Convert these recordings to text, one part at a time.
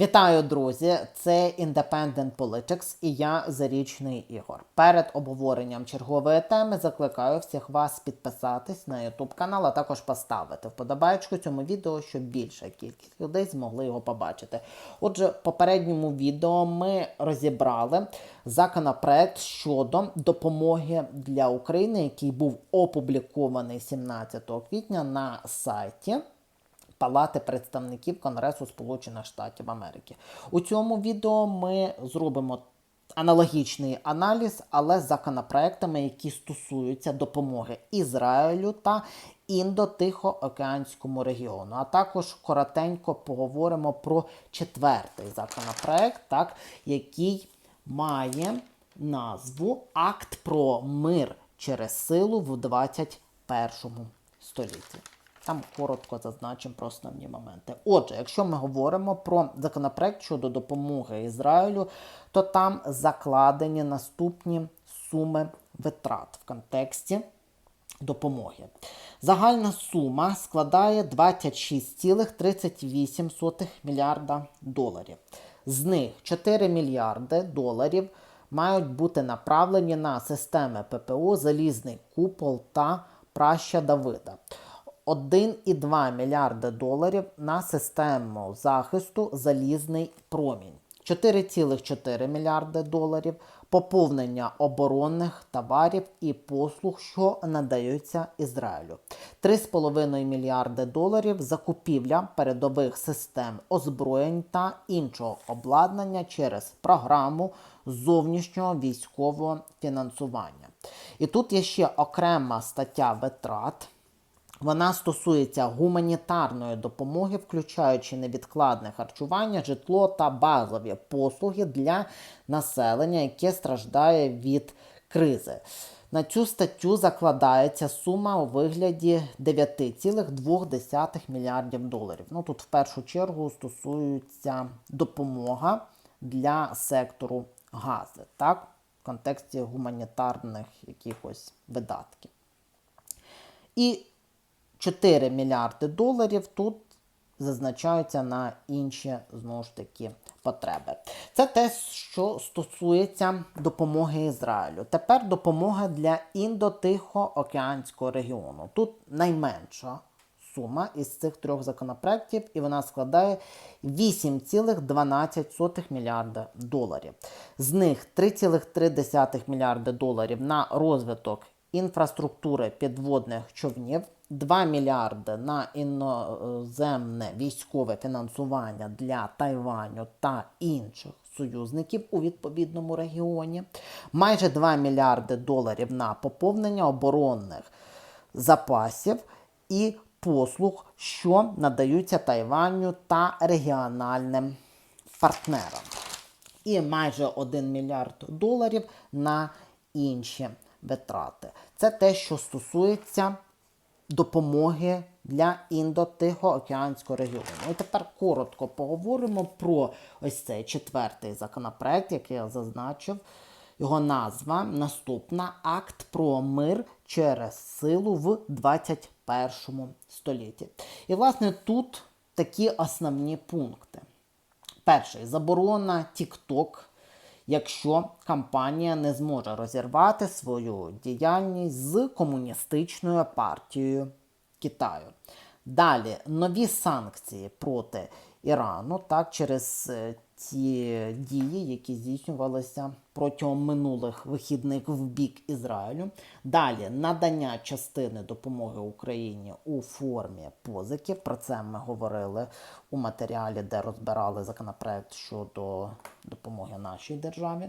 Вітаю, друзі! Це Independent Politics і я Зарічний Ігор. Перед обговоренням чергової теми закликаю всіх вас підписатись на YouTube канал, а також поставити вподобайку цьому відео, щоб більша кількість людей змогли його побачити. Отже, в попередньому відео ми розібрали законопроект щодо допомоги для України, який був опублікований 17 квітня на сайті. Палати представників Конгресу Сполучених Штатів Америки. У цьому відео ми зробимо аналогічний аналіз, але з законопроектами, які стосуються допомоги Ізраїлю та індо-тихоокеанському регіону. А також коротенько поговоримо про четвертий законопроект, так, який має назву Акт про мир через силу в 21 столітті. Там коротко зазначимо про основні моменти. Отже, якщо ми говоримо про законопроект щодо допомоги Ізраїлю, то там закладені наступні суми витрат в контексті допомоги. Загальна сума складає 26,38 мільярда доларів. З них 4 мільярди доларів мають бути направлені на системи ППО Залізний купол та Праща Давида. 1,2 мільярди доларів на систему захисту Залізний промінь. 4,4 мільярди доларів поповнення оборонних товарів і послуг, що надаються Ізраїлю. 3,5 мільярди доларів закупівля передових систем озброєнь та іншого обладнання через програму зовнішнього військового фінансування. І тут є ще окрема стаття витрат. Вона стосується гуманітарної допомоги, включаючи невідкладне харчування, житло та базові послуги для населення, яке страждає від кризи. На цю статтю закладається сума у вигляді 9,2 мільярдів доларів. Ну тут в першу чергу стосується допомога для сектору гази, так, в контексті гуманітарних якихось видатків. І 4 мільярди доларів тут зазначаються на інші знову ж таки потреби. Це те, що стосується допомоги Ізраїлю. Тепер допомога для індо-тихоокеанського регіону. Тут найменша сума із цих трьох законопроєктів, і вона складає 8,12 мільярда доларів. З них 3,3 мільярди доларів на розвиток інфраструктури підводних човнів. 2 мільярди на іноземне військове фінансування для Тайваню та інших союзників у відповідному регіоні, майже 2 мільярди доларів на поповнення оборонних запасів і послуг, що надаються Тайваню та регіональним партнерам. І майже 1 мільярд доларів на інші витрати. Це те, що стосується допомоги для індо-тихоокеанського регіону. І тепер коротко поговоримо про ось цей четвертий законопроект, який я зазначив. Його назва наступна Акт про мир через силу в 21 столітті. І, власне, тут такі основні пункти. Перший заборона TikTok якщо компанія не зможе розірвати свою діяльність з комуністичною партією Китаю. Далі нові санкції проти Ірану, так, через е, ті дії, які здійснювалися протягом минулих вихідних в бік Ізраїлю. Далі надання частини допомоги Україні у формі позики. Про це ми говорили у матеріалі, де розбирали законопроект щодо допомоги нашій державі.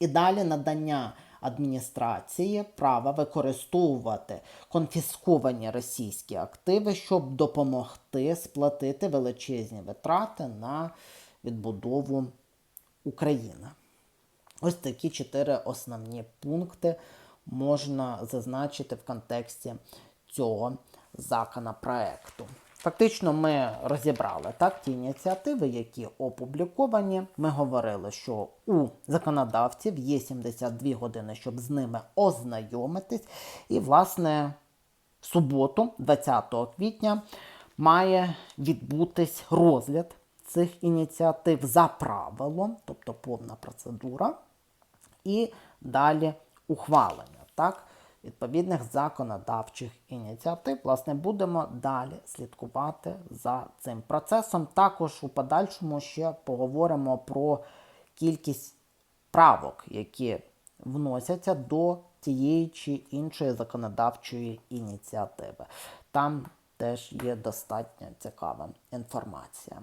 І далі надання адміністрації права використовувати конфісковані російські активи, щоб допомогти сплатити величезні витрати на відбудову України. Ось такі чотири основні пункти можна зазначити в контексті цього законопроекту. Фактично, ми розібрали так ті ініціативи, які опубліковані. Ми говорили, що у законодавців є 72 години, щоб з ними ознайомитись. І, власне, в суботу, 20 квітня, має відбутись розгляд цих ініціатив за правилом, тобто повна процедура, і далі ухвалення так, відповідних законодавчих ініціатив. Власне, будемо далі слідкувати за цим процесом. Також у подальшому ще поговоримо про кількість правок, які вносяться до тієї чи іншої законодавчої ініціативи. Там теж є достатньо цікава інформація.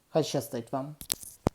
Хай щастить вам!